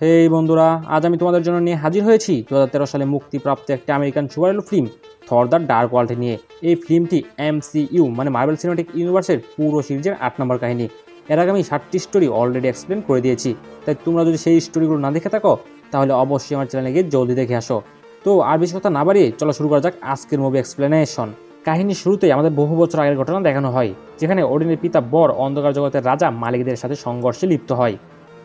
হেই বন্ধুরা, আজ আমি তোমাদের জন্য নিয়ে হাজির হয়েছি দু হাজার তেরো সালে মুক্তিপ্রাপ্ত একটি American superhero film Thor the Dark World নিয়ে। এই ফিল্মটি এমসিইউ মানে মার্বেল সিনেমাটিক ইউনিভার্সের পুরো সিরিজের আট নম্বর কাহিনী। এর আগে আমি ষাটটি স্টোরি অলরেডি এক্সপ্লেন করে দিয়েছি। তাই তোমরা যদি সেই স্টোরিগুলো না দেখে থাকো, তাহলে অবশ্যই আমার চ্যানেলে গিয়ে জলদি দেখে আসো। তো আর বেশি কথা না বাড়িয়ে চলো শুরু করা যাক আজকের মুভি এক্সপ্লেনেশন কাহিনীর শুরুতেই আমাদের বহু বছর আগের ঘটনা দেখানো হয়, যেখানে ওডিনের পিতা বর অন্ধকার জগতের রাজা মালিকদের সাথে সংঘর্ষে লিপ্ত হয়।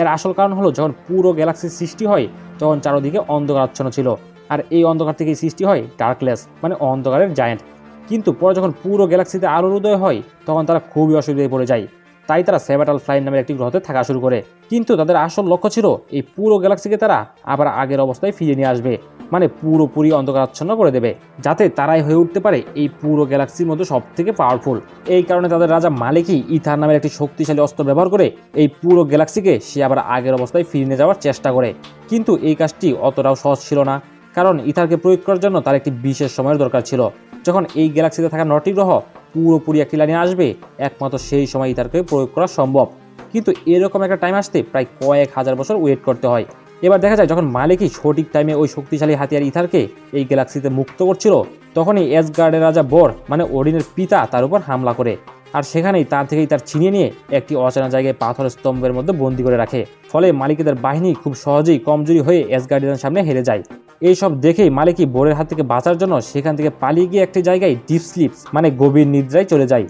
এর আসল কারণ হলো যখন পুরো গ্যালাক্সির সৃষ্টি হয়, তখন চারোদিকে অন্ধকার আচ্ছন্ন ছিল। আর এই অন্ধকার থেকেই সৃষ্টি হয় ডার্কলেস মানে অন্ধকারের জায়েন্ট কিন্তু পরে যখন পুরো গ্যালাক্সিতে আলোর উদয় হয়, তখন তারা খুবই অসুবিধায় পড়ে যায়। তাই তারা সেবাটাল ফ্লাইন নামের একটি গ্রহতে থাকা শুরু করে। কিন্তু তাদের আসল লক্ষ্য ছিল, এই পুরো গ্যালাক্সিকে তারা আবার আগের অবস্থায় ফিরিয়ে নিয়ে আসবে মানে পুরোপুরি অন্ধকারাচ্ছন্ন করে দেবে, যাতে তারাই হয়ে উঠতে পারে এই পুরো গ্যালাক্সির মধ্যে সব থেকে পাওয়ারফুল এই কারণে তাদের রাজা মালিকই ইথার নামের একটি শক্তিশালী অস্ত্র ব্যবহার করে এই পুরো গ্যালাক্সিকে সে আবার আগের অবস্থায় ফিরিয়ে নিয়ে যাওয়ার চেষ্টা করে। কিন্তু এই কাজটি অতটাও সহজ ছিল না, কারণ ইথারকে প্রয়োগ করার জন্য তার একটি বিশেষ সময়ের দরকার ছিল। যখন এই গ্যালাক্সিতে থাকা নটি গ্রহ পুরোপুরি একটি লাইনে আসবে, একমাত্র সেই সময় ইথারকে প্রয়োগ করা সম্ভব। কিন্তু এরকম একটা টাইম আসতে প্রায় কয়েক হাজার বছর ওয়েট করতে হয়। এবার দেখা যায়, যখন মালিকই সঠিক টাইমে ওই শক্তিশালী হাতিয়ার ইথারকে এই গ্যালাক্সিতে মুক্ত করছিল, তখনই এসগার্ডের রাজা বর মানে ওডিনের পিতা, তার উপর হামলা করে। আর সেখানেই তার থেকেই তার ছিনিয়ে নিয়ে একটি অচেনা জায়গায় পাথরের স্তম্ভের মধ্যে বন্দি করে রাখে। ফলে মালিকদের বাহিনী খুব সহজেই কমজোরি হয়ে এসগার্ডিয়ানের সামনে হেরে যায়। এইসব দেখেই মালিকই বোরের হাত থেকে বাঁচার জন্য সেখান থেকে পালিয়ে গিয়ে একটি জায়গায় ডিপ স্লিপস মানে গভীর নিদ্রায় চলে যায়।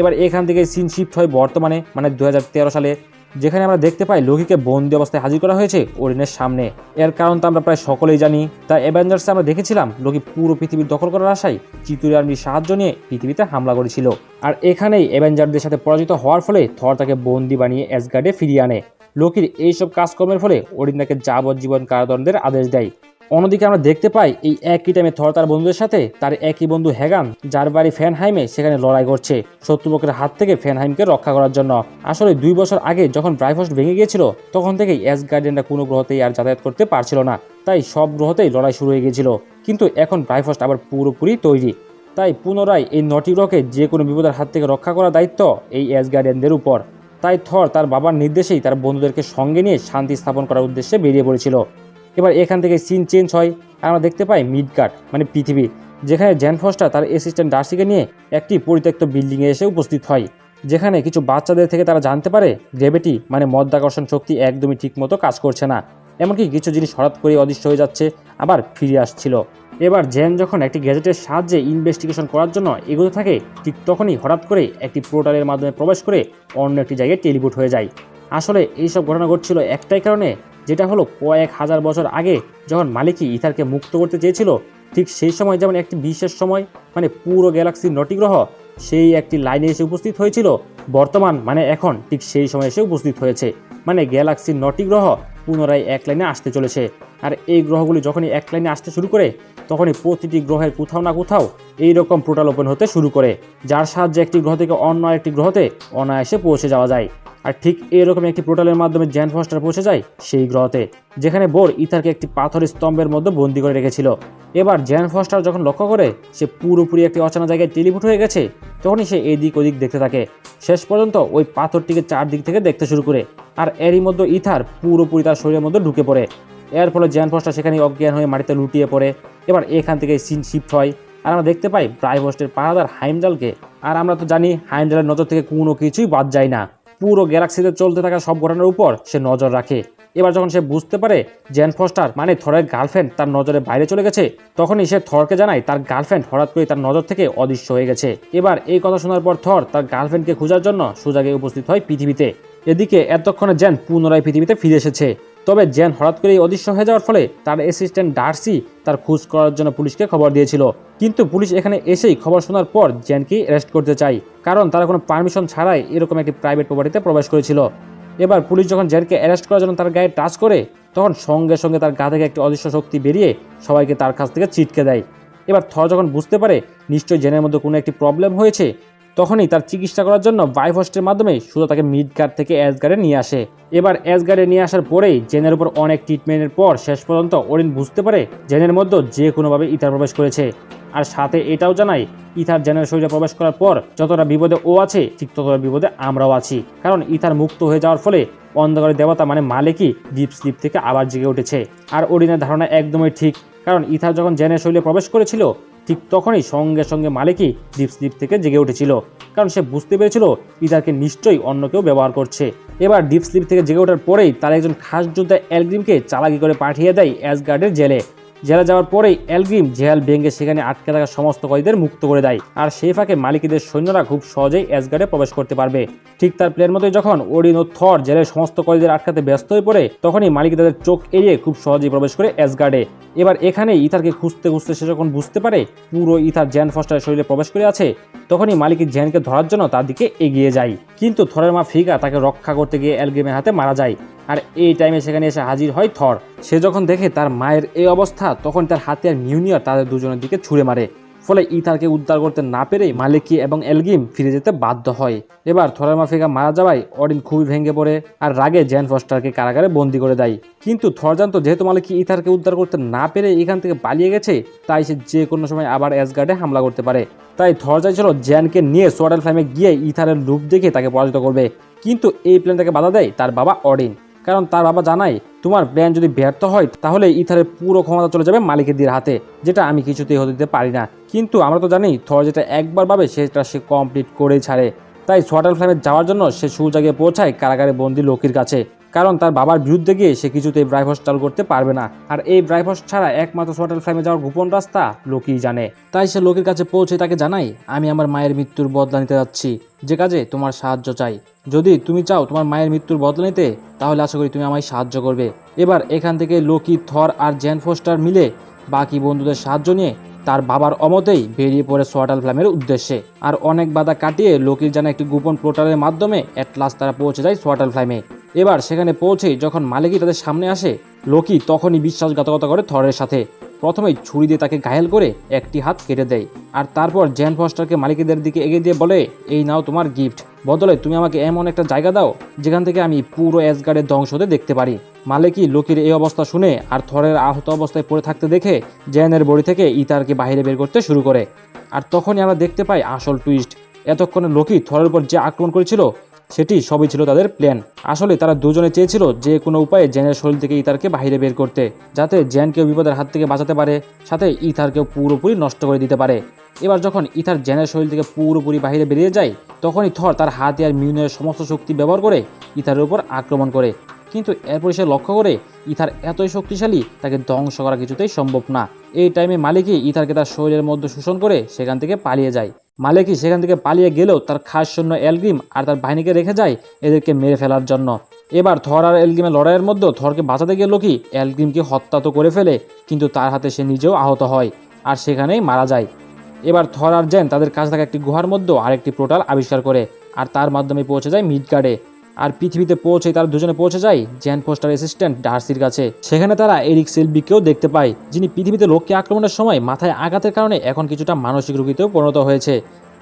এবার এখান থেকে সিন শিফট হয় বর্তমানে মানে দুহাজার তেরো সালে, যেখানে আমরা দেখতে পাই লোকিকে বন্দি অবস্থায় হাজির করা হয়েছে ওরিনের সামনে। এর কারণ তো আমরা প্রায় সকলেই জানি। তা অ্যাভেঞ্জার্সে আমরা দেখেছিলাম, লোকি পুরো পৃথিবীর দখল করার আশায় চিতুরি আর্মির সাহায্য নিয়ে পৃথিবীতে হামলা করেছিল। আর এখানেই অ্যাভেঞ্জারদের সাথে পরাজিত হওয়ার ফলে থর তাকে বন্দি বানিয়ে অ্যাসগার্ডে ফিরিয়ে আনে। লোকির এইসব কাজকর্মের ফলে ওরিন তাকে যাবজ্জীবন কারাদণ্ডের আদেশ দেয়। অন্যদিকে আমরা দেখতে পাই এই একই টাইমে থর তার বন্ধুদের সাথে, তার একই বন্ধু হ্যাগান যার বাড়ি ফ্যানহাইমে সেখানে লড়াই করছে, শত্রুপক্ষের হাত থেকে ফ্যানহাইমকে রক্ষা করার জন্য। আসলে দুই বছর আগে যখন ব্রাইফস্ট ভেঙে গিয়েছিল, তখন থেকেই অ্যাস গার্ডিয়ানরা কোনো গ্রহতেই আর যাতায়াত করতে পারছিল না। তাই সব গ্রহতেই লড়াই শুরু হয়ে গিয়েছিল। কিন্তু এখন ব্রাইফস্ট আবার পুরোপুরি তৈরি। তাই পুনরায় এই নটি গ্রহকে যে কোনো বিপদের হাত থেকে রক্ষা করার দায়িত্ব এই অ্যাস গার্ডিয়ানদের উপর। তাই থর তার বাবার নির্দেশেই তার বন্ধুদেরকে সঙ্গে নিয়ে শান্তি স্থাপন করার উদ্দেশ্যে বেরিয়ে পড়েছিল। এবার এখান থেকে সিন চেঞ্জ হয়। আর আমরা দেখতে পাই মিডগার্ড মানে পৃথিবী, যেখানে জ্যান ফস্টার তার অ্যাসিস্ট্যান্ট ডার্সিকে নিয়ে একটি পরিত্যক্ত বিল্ডিংয়ে এসে উপস্থিত হয়, যেখানে কিছু বাচ্চাদের থেকে তারা জানতে পারে গ্রেভিটি মানে মধ্যাকর্ষণ শক্তি একদমই ঠিকমতো কাজ করছে না। এমনকি কিছু জিনিস হঠাৎ করে অদৃশ্য হয়ে যাচ্ছে, আবার ফিরে আসছিল। এবার জেন যখন একটি গ্যাজেটের সাহায্যে ইনভেস্টিগেশন করার জন্য এগোতে থাকে, ঠিক তখনই হঠাৎ করে একটি পোর্টালের মাধ্যমে প্রবেশ করে অন্য একটি জায়গায় টেলিপোর্ট হয়ে যায়। আসলে এইসব ঘটনা ঘটছিল একটাই কারণে যেটা হলো কয়েক হাজার বছর আগে যখন মালিকী ইথারকে মুক্ত করতে চেয়েছিল, ঠিক সেই সময় যেমন একটি বিশেষ সময় মানে পুরো গ্যালাক্সির নটি গ্রহ সেই একটি লাইনে এসে উপস্থিত হয়েছিল। বর্তমান মানে এখন, ঠিক সেই সময় এসে উপস্থিত হয়েছে। মানে গ্যালাক্সির নটি গ্রহ পুনরায় এক লাইনে আসতে চলেছে। আর এই গ্রহগুলি যখনই এক লাইনে আসতে শুরু করে তখনই প্রতিটি গ্রহের কোথাও না কোথাও এই রকম পোর্টাল ওপেন হতে শুরু করে, যার সাহায্যে একটি গ্রহ থেকে অন্য একটি গ্রহতে অনায়াসে পৌঁছে যাওয়া যায়। আর ঠিক এরকম একটি পোর্টালের মাধ্যমে জ্যান ফস্টার পৌঁছে যায় সেই গ্রহতে, যেখানে বোর ইথারকে একটি পাথরের স্তম্ভের মধ্যে বন্দি করে রেখেছিল। এবার জ্যান ফস্টার যখন লক্ষ্য করে সে পুরোপুরি একটি অচেনা জায়গায় টেলিপুট হয়ে গেছে, তখনই সে এদিক ওদিক দেখতে থাকে। শেষ পর্যন্ত ওই পাথরটিকে চারদিক থেকে দেখতে শুরু করে, আর এরই মধ্যে ইথার পুরোপুরি তার শরীরের মধ্যে ঢুকে পড়ে। এর ফলে জ্যান ফস্টার সেখানে অজ্ঞান হয়ে মাটিতে লুটিয়ে পড়ে। এবার এখান থেকে সিন শিফট হয়। আর আমরা দেখতে পাই ব্রাইভস্টের পাহাদার হাইমজালকে। আর আমরা তো জানি হাইমজালের নজর থেকে কোনো কিছুই বাদ যায় না। পুরো গ্যালাক্সিতে চলতে থাকা সব ঘটনার উপর সে নজর রাখে। এবার যখন সে বুঝতে পারে জেন ফস্টার মানে থরের গার্লফ্রেন্ড, তার নজরে বাইরে চলে গেছে, তখনই সে থরকে জানায় তার গার্লফ্রেন্ড হঠাৎ করে তার নজর থেকে অদৃশ্য হয়ে গেছে। এবার এই কথা শোনার পর থর তার গার্লফ্রেন্ডকে খোঁজার জন্য সুজাগে উপস্থিত হয় পৃথিবীতে। এদিকে এতক্ষণে জেন পুনরায় পৃথিবীতে ফিরে এসেছে। তবে জেন হঠাৎ করেই অদৃশ্য হয়ে যাওয়ার ফলে তার অ্যাসিস্ট্যান্ট ডার্সি তার খোঁজ করার জন্য পুলিশকে খবর দিয়েছিল। কিন্তু পুলিশ এখানে এসেই খবর শোনার পর জেনকে অ্যারেস্ট করতে চায়, কারণ তারা কোনো পারমিশন ছাড়াই এরকম একটি প্রাইভেট প্রপার্টিতে প্রবেশ করেছিল। এবার পুলিশ যখন জেনকে অ্যারেস্ট করার জন্য তার গায়ে টাচ করে, তখন সঙ্গে সঙ্গে তার গা থেকে একটি অদৃশ্য শক্তি বেরিয়ে সবাইকে তার কাছ থেকে ছিটকে দেয়। এবার থর যখন বুঝতে পারে, নিশ্চয়ই জেনের মধ্যে কোনো একটি প্রবলেম হয়েছে তখনই তার চিকিৎসা করার জন্য বাইফস্টের মাধ্যমে শুধু তাকে মিডগার্ড থেকে অ্যাসগার্ডে নিয়ে আসে। এবার অ্যাসগার্ডে নিয়ে আসার পরেই জেনের উপর অনেক ট্রিটমেন্টের পর শেষ পর্যন্ত অরিন বুঝতে পারে জেনের মধ্যে যে কোনোভাবে ইথার প্রবেশ করেছে। আর সাথে এটাও জানায়, ইথার জেনের শরীরে প্রবেশ করার পর যতটা বিপদে ও আছে, ঠিক ততটা বিপদে আমরাও আছি। কারণ ইথার মুক্ত হয়ে যাওয়ার ফলে অন্ধকারের দেবতা মানে মালিকই ডিপ স্লিপ থেকে আবার জেগে উঠেছে। আর ওরিনের ধারণা একদমই ঠিক, কারণ ইথার যখন জেনের শরীরে প্রবেশ করেছিল ঠিক তখনই সঙ্গে সঙ্গে মালিকই ডিপ স্লিপ থেকে জেগে উঠেছিল, কারণ সে বুঝতে পেরেছিল ইথারকে নিশ্চয়ই অন্য কেউ ব্যবহার করছে। এবার ডিপ স্লিপ থেকে জেগে ওঠার পরেই তার একজন খাস যোদ্ধা অ্যালগ্রিমকে চালাকি করে পাঠিয়ে দেয় অ্যাসগার্ডের জেলে। জেলে যাওয়ার পরেই অ্যালগ্রিম জেহাল ভেঙে সেখানে আটকে থাকা সমস্ত কয়েদিদের মুক্ত করে দেয়, আর সেই ফাঁকে মালিকীদের সৈন্যরা খুব সহজেই অ্যাসগার্ডে প্রবেশ করতে পারবে। ঠিক তার প্লেন মতোই যখন ওডিন ও থর জেলের সমস্ত কয়েদিদের আটকাতে ব্যস্ত হয়ে পড়ে, তখনই মালিক তাদের চোখ এড়িয়ে খুব সহজেই প্রবেশ করে অ্যাসগার্ডে। এবার এখানে ইথারকে খুঁজতে খুঁজতে সে যখন বুঝতে পারে পুরো ইথার জ্যান ফস্টারের শরীরে প্রবেশ করে আছে, তখনই মালিকের জ্যানকে ধরার জন্য তার দিকে এগিয়ে যায়। কিন্তু থরের মা ফিগা তাকে রক্ষা করতে গিয়ে অ্যালগেমের হাতে মারা যায়। আর এই টাইমে সেখানে এসে হাজির হয় থর। সে যখন দেখে তার মায়ের এই অবস্থা, তখন তার হাতে আর মিউনিয়র তাদের দুজনের দিকে ছুড়ে মারে। ফলে ইথারকে উদ্ধার করতে না পেরে মালিকি এবং এলগিম ফিরে যেতে বাধ্য হয়। এবার থরের মাফিকা মারা যাওয়ায় অডিন খুবই ভেঙে পড়ে আর রাগে জ্যান ফস্টারকে কারাগারে বন্দি করে দেয়। কিন্তু থর জানতো যেহেতু মালিকি ইথারকে উদ্ধার করতে না পেরে এখান থেকে পালিয়ে গেছে, তাই সে যে কোনো সময় আবার অ্যাসগার্ডে হামলা করতে পারে। তাই থর চাইছিল জ্যানকে নিয়ে সোয়াডাল ফ্লামে গিয়ে ইথারের লুপ দেখে তাকে পরাজিত করবে। কিন্তু এই প্ল্যানটাকে বাধা দেয় তার বাবা অডিন কারণ তার বাবা জানায়, তোমার প্ল্যান যদি ব্যর্থ হয়, তাহলে ইথারের পুরো ক্ষমতা চলে যাবে মালিকের দিয়ে হাতে, যেটা আমি কিছুতেই হতে দিতে পারি না। কিন্তু আমরা তো জানি, থর যেটা একবার পাবে, সেটা সে কমপ্লিট করেই ছাড়ে। তাই সোয়াটার ফ্লামে যাওয়ার জন্য সে সুজাগে পৌঁছায় কারাগারে বন্দি লোকির কাছে। কারণ তার বাবার বিরুদ্ধে গিয়ে সে কিছুতেই ব্রাইভস চালু করতে পারবে না। আর এই ব্রাইভস ছাড়া একমাত্র সোয়াটার ফ্লামে যাওয়ার গোপন রাস্তা লোকিই জানে। তাই সে লোকের কাছে পৌঁছে তাকে জানাই, আমি আমার মায়ের মৃত্যুর বদলা নিতে যাচ্ছি। যে কাজে তোমার সাহায্য চাই। যদি তুমি চাও তোমার মায়ের মৃত্যুর বদলা নিতে, তাহলে আশা করি তুমি আমায় সাহায্য করবে। এবার এখান থেকে লোকি থর আর জ্যান ফোস্টার মিলে বাকি বন্ধুদের সাহায্য নিয়ে তার বাবার অমতেই বেরিয়ে পড়ে সোয়াটাল ফ্ল্যামের উদ্দেশ্যে। আর অনেক বাধা কাটিয়ে লোকির জানা একটি গোপন পোর্টালের মাধ্যমে অ্যাট লাস্ট তারা পৌঁছে যায় সোয়াটাল ফ্ল্যামে এবার সেখানে পৌঁছে যখন মালিকই তাদের সামনে আসে লোকি তখনই বিশ্বাসঘাতকতা করে থরের সাথে। প্রথমেই ছুরি দিয়ে তাকে ঘায়েল করে একটি হাত কেটে দেয় আর তারপর জ্যান ফস্টারকে মালিকদের দিকে এগিয়ে দিয়ে বলে, এই নাও তোমার গিফট বদলে তুমি আমাকে এমন একটা জায়গা দাও, যেখান থেকে আমি পুরো অ্যাসগার্ডের ধ্বংস হতে দেখতে পারি। মালিকি লোকের এই অবস্থা শুনে আর থরের আহত অবস্থায় পড়ে থাকতে দেখে জ্যানের বড়ি থেকে ইতারকে বাইরে বের করতে শুরু করে। আর তখনই আমরা দেখতে পাই আসল টুইস্ট এতক্ষণে লোকি থরের উপর যে আক্রমণ করেছিল সেটি সবই ছিল তাদের প্ল্যান আসলে তারা দুজনে চেয়েছিল যে কোনো উপায়ে জেনের শরীর থেকে ইতারকে বাইরে বের করতে, যাতে জ্যানকেও বিপদের হাত থেকে বাঁচাতে পারে, সাথে ইথারকেও পুরোপুরি নষ্ট করে দিতে পারে। এবার যখন ইথার জ্যানের শরীর থেকে পুরোপুরি বাইরে বেরিয়ে যায়, তখনই থর তার হাতে আর মিউনের সমস্ত শক্তি ব্যবহার করে ইথারের উপর আক্রমণ করে। কিন্তু এরপর সে লক্ষ্য করে ইথার এতই শক্তিশালী, তাকে ধ্বংস করা কিছুতেই সম্ভব না। এই টাইমে মালিকই ইথারকে তার শরীরের মধ্যে শোষণ করে সেখান থেকে পালিয়ে যায়। মালিকই সেখান থেকে পালিয়ে গেলেও তার খাস শূন্য এলগ্রিম আর তার বাহিনীকে রেখে যায় এদেরকে মেরে ফেলার জন্য। এবার থর আর এলগ্রিমের লড়াইয়ের মধ্যেও থরকে বাঁচাতে গিয়ে লোকি এলগ্রিমকে হত্যা তো করে ফেলে, কিন্তু তার হাতে সে নিজেও আহত হয় আর সেখানেই মারা যায়। এবার থর আর জেন তাদের কাছ থাকা একটি গুহার মধ্যেও আরেকটি প্রোটাল আবিষ্কার করে, আর তার মাধ্যমে পৌঁছে যায় মিডগার্ডে। আর পৃথিবীতে পৌঁছে তারা দুজনে পৌঁছে যায় জ্যান পোস্টার অ্যাসিস্ট্যান্ট ডার্সির কাছে। সেখানে তারা এরিক সেলবিকেও দেখতে পায়, যিনি পৃথিবীতে লোককে আক্রমণের সময় মাথায় আঘাতের কারণে এখন কিছুটা মানসিক রোগীতেও পরিণত হয়েছে।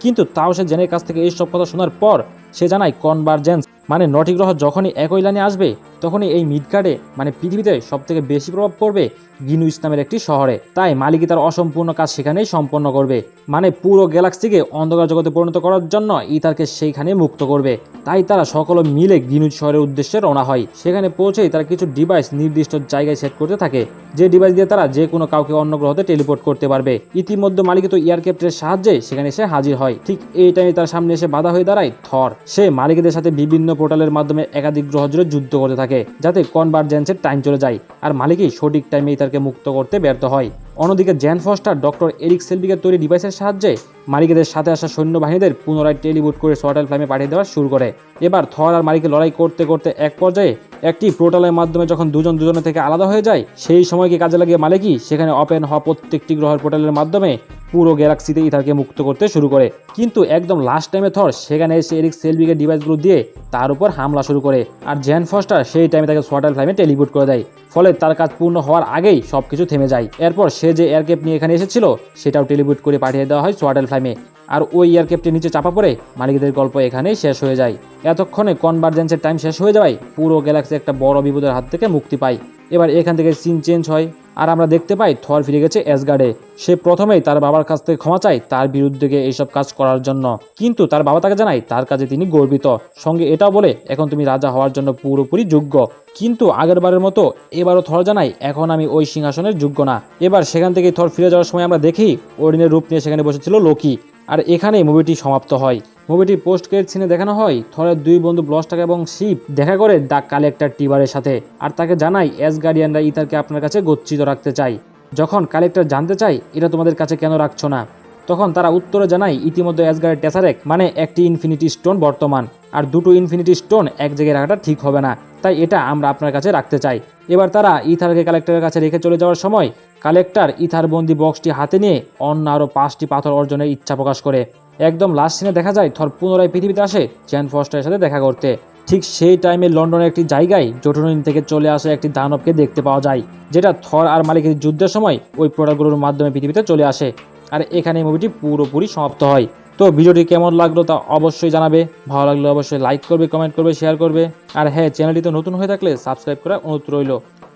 কিন্তু তাও সে জেনের কাছ থেকে এই সব কথা শোনার পর সে জানায় কনভারজেন্স মানে নটি গ্রহ যখনই একই লাইনে আসবে তখনই এই মিডকার্ডে মানে পৃথিবীতে সব থেকে বেশি প্রভাব পড়বে গিনু ইসলামের একটি শহরে। তাই মালিকই তার অসম্পূর্ণ কাজ সেখানেই সম্পন্ন করবে। মানে পুরো গ্যালাক্সিকে অন্ধকার জগতে পরিণত করার জন্য ইতারকে সেইখানে মুক্ত করবে। তাই তারা সকলে মিলে গিনু শহরের উদ্দেশ্যে রওনা হয়। সেখানে পৌঁছেই তারা কিছু ডিভাইস নির্দিষ্ট জায়গায় সেট করতে থাকে। যে ডিভাইস দিয়ে তারা যে কোনো কাউকে অন্য গ্রহতে টেলিপোর্ট করতে পারবে। ইতিমধ্যে মালিক তো এয়ারক্রাফটের সাহায্যে সেখানে এসে হাজির হয়। ঠিক এই টাইমে তার সামনে এসে বাধা হয়ে দাঁড়ায় থর। সে মালিকদের সাথে বিভিন্ন পোর্টালের মাধ্যমে একাধিক গ্রহ জুড়ে যুদ্ধ করতে থাকে। যাতে কনভারজেন্সের টাইম চলে যায়। আর মালিকই সঠিক টাইমে ইতারকে মুক্ত করতে ব্যর্থ হয়। অন্যদিকে, জ্যান ফস্টার, ডক্টর এরিক সেলবিকের তৈরি ডিভাইসের সাহায্যে মালিকদের সাথে আসা সৈন্যবাহিনীদের পুনরায় টেলিবুট করে সোয়াটাল ফ্লামে পাঠিয়ে দেওয়া শুরু করে। এবার থর আর মালিকে লড়াই করতে করতে এক পর্যায়ে একটি পোর্টালের মাধ্যমে যখন দুজন দুজনের থেকে আলাদা হয়ে যায়, সেই সময়কে কাজে লাগিয়ে মালিকই সেখানে ওপেন হওয়া প্রত্যেকটি গ্রহের পোর্টালের মাধ্যমে পুরো গ্যালাক্সিতে ইথারকে মুক্ত করতে শুরু করে। কিন্তু একদম লাস্ট টাইমে থর, সেখানে এসে এরিক সেলবিকের ডিভাইসগুলো দিয়ে তার উপর হামলা শুরু করে। আর জ্যান ফস্টার সেই টাইমে তাকে সোয়াটার ফ্লাইমে টেলিবুট করে দেয়। ফলে তার কাজ পূর্ণ হওয়ার আগেই সবকিছু থেমে যায়। এরপর সে যে এয়ারক্যাপ নিয়ে এখানে এসেছিল, সেটাও টেলিবুট করে পাঠিয়ে দেওয়া হয় সোয়াটার ফ্লামে আর ওই এয়ারক্যাপটির নিচে চাপা পড়ে, মালিকদের গল্প এখানেই শেষ হয়ে যায়। এতক্ষণে কনভারজেন্সের টাইম শেষ হয়ে যাওয়ায় পুরো গ্যালাক্সি একটা বড় বিপদের হাত থেকে মুক্তি পায়। এবার এখান থেকে সিন চেঞ্জ হয়, আর আমরা দেখতে পাই থর ফিরে গেছে অ্যাসগার্ডে সে প্রথমেই তার বাবার কাছ থেকে ক্ষমা চায় তার বিরুদ্ধে এইসব কাজ করার জন্য। কিন্তু তার বাবা তাকে জানায় তার কাজে তিনি গর্বিত। সঙ্গে এটাও বলে, এখন তুমি রাজা হওয়ার জন্য পুরোপুরি যোগ্য। কিন্তু আগের বারের মতো এবারও থর জানাই এখন আমি ওই সিংহাসনের যোগ্য না। এবার সেখান থেকে থর ফিরে যাওয়ার সময় আমরা দেখি অরিনের রূপ নিয়ে সেখানে বসেছিল লোকি আর এখানেই মুভিটি সমাপ্ত হয়। মুভিটি পোস্ট ক্রেডিট সিনে দেখানো হয়, থরের দুই বন্ধু ব্লস্টাক এবং শিপ দেখা করে দ্য কালেক্টর টিবারের সাথে। আর তাকে জানাই এস গার্ডিয়ানরা ইতারকে আপনার কাছে গচ্ছিত রাখতে চাই। যখন কালেক্টর জানতে চাই এটা তোমাদের কাছে কেন রাখছো না? তখন তারা উত্তরে জানায়, ইতিমধ্যে অ্যাসগার্ডের টেসারেক মানে একটি ইনফিনিটি স্টোন বর্তমান। আর দুটো ইনফিনিটি স্টোন এক জায়গায় রাখাটা ঠিক হবে না। তাই এটা আমরা আপনার কাছে রাখতে চাই। এবার তারা ইথারকে কালেক্টরের কাছে রেখে চলে যাওয়ার সময় কালেক্টর ইথার বন্দি বক্সটি হাতে নিয়ে অন্য আরও পাঁচটি পাথর অর্জনের ইচ্ছা প্রকাশ করে। একদম লাস্ট সিনে দেখা যায় থর পুনরায় পৃথিবীতে আসে চ্যান ফস্টারের সাথে দেখা করতে। ঠিক সেই টাইমে লন্ডনের একটি জায়গায় জোটনিন থেকে চলে আসা একটি দানবকে দেখতে পাওয়া যায়, যেটা থর আর মালিকের যুদ্ধের সময় ওই প্রোডাক্টগুলোর মাধ্যমে পৃথিবীতে চলে আসে। আর এখানে মুভিটি পুরোপুরি সমাপ্ত হয়। তো ভিডিওটি কেমন লাগল তা অবশ্যই জানাবে। ভালো লাগলে অবশ্যই লাইক করবে কমেন্ট করবে শেয়ার করবে। আর হ্যাঁ চ্যানেলটি তো নতুন হয়ে থাকলে সাবস্ক্রাইব করার অনুরোধ রইল।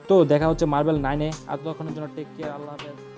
তো দেখা হচ্ছে মার্বেল নাইনে আর ততক্ষণের জন্য টেক কেয়ার আল্লাহ হাফেজ।